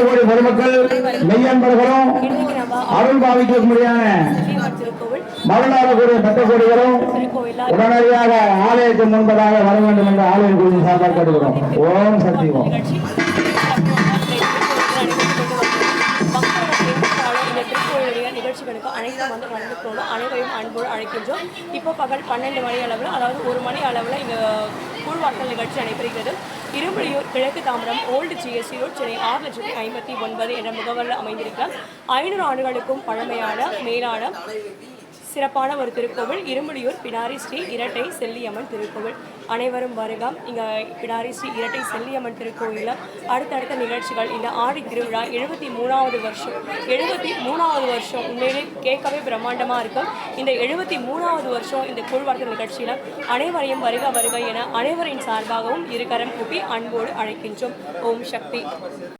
கோடி பொதுமக்கள் மெய்யன்பர்களும் அருள் பாவிக்க முடியாத பட்ட கோடிகளும் உடனடியாக ஆலயத்தின் முன்பதாக வர வேண்டும் என்று ஆலய குழு சார்பாக கேட்டுக்கிறோம் ஓம் சக்தி ஓம். நிகழ்ச்சிகளுக்கு அனைத்தும் வந்து கலந்து அனைவரையும் அன்போடு அழைக்கின்றோம் இப்போ பகல் பன்னெண்டு மணி அளவில் அதாவது ஒரு மணி அளவில் இந்த கூழ்வாக்கல் நிகழ்ச்சி நடைபெறுகிறது. இருபடியூர் கிழக்கு Tambaram old GST road Chennai ஆறு லட்சத்தி ஐம்பத்தி ஒன்பது என்ற முகவரில் அமைந்திருக்க ஐநூறு ஆண்டுகளுக்கும் பழமையான மேலான சிறப்பான ஒரு திருக்கோவில் இருமுடியூர் பிடாரி ஸ்ரீ இரட்டை செல்லியம்மன் திருக்கோவில். அனைவரும் வருகம் இங்கே பிடாரி ஸ்ரீ இரட்டை செல்லியம்மன் திருக்கோவிலில் அடுத்தடுத்த நிகழ்ச்சிகள். இந்த ஆடி திருவிழா எழுபத்தி மூணாவது வருஷம். எழுபத்தி மூணாவது வருஷம். உண்மையிலே கேட்கவே பிரம்மாண்டமாக இருக்கும் இந்த எழுபத்தி மூணாவது வருஷம் இந்த கூழ்வார்த்தை நிகழ்ச்சியில் அனைவரையும் வருக வருக என அனைவரின் சார்பாகவும் இருகரம் கூப்பி அன்போடு அழைக்கின்றோம். ஓம் சக்தி.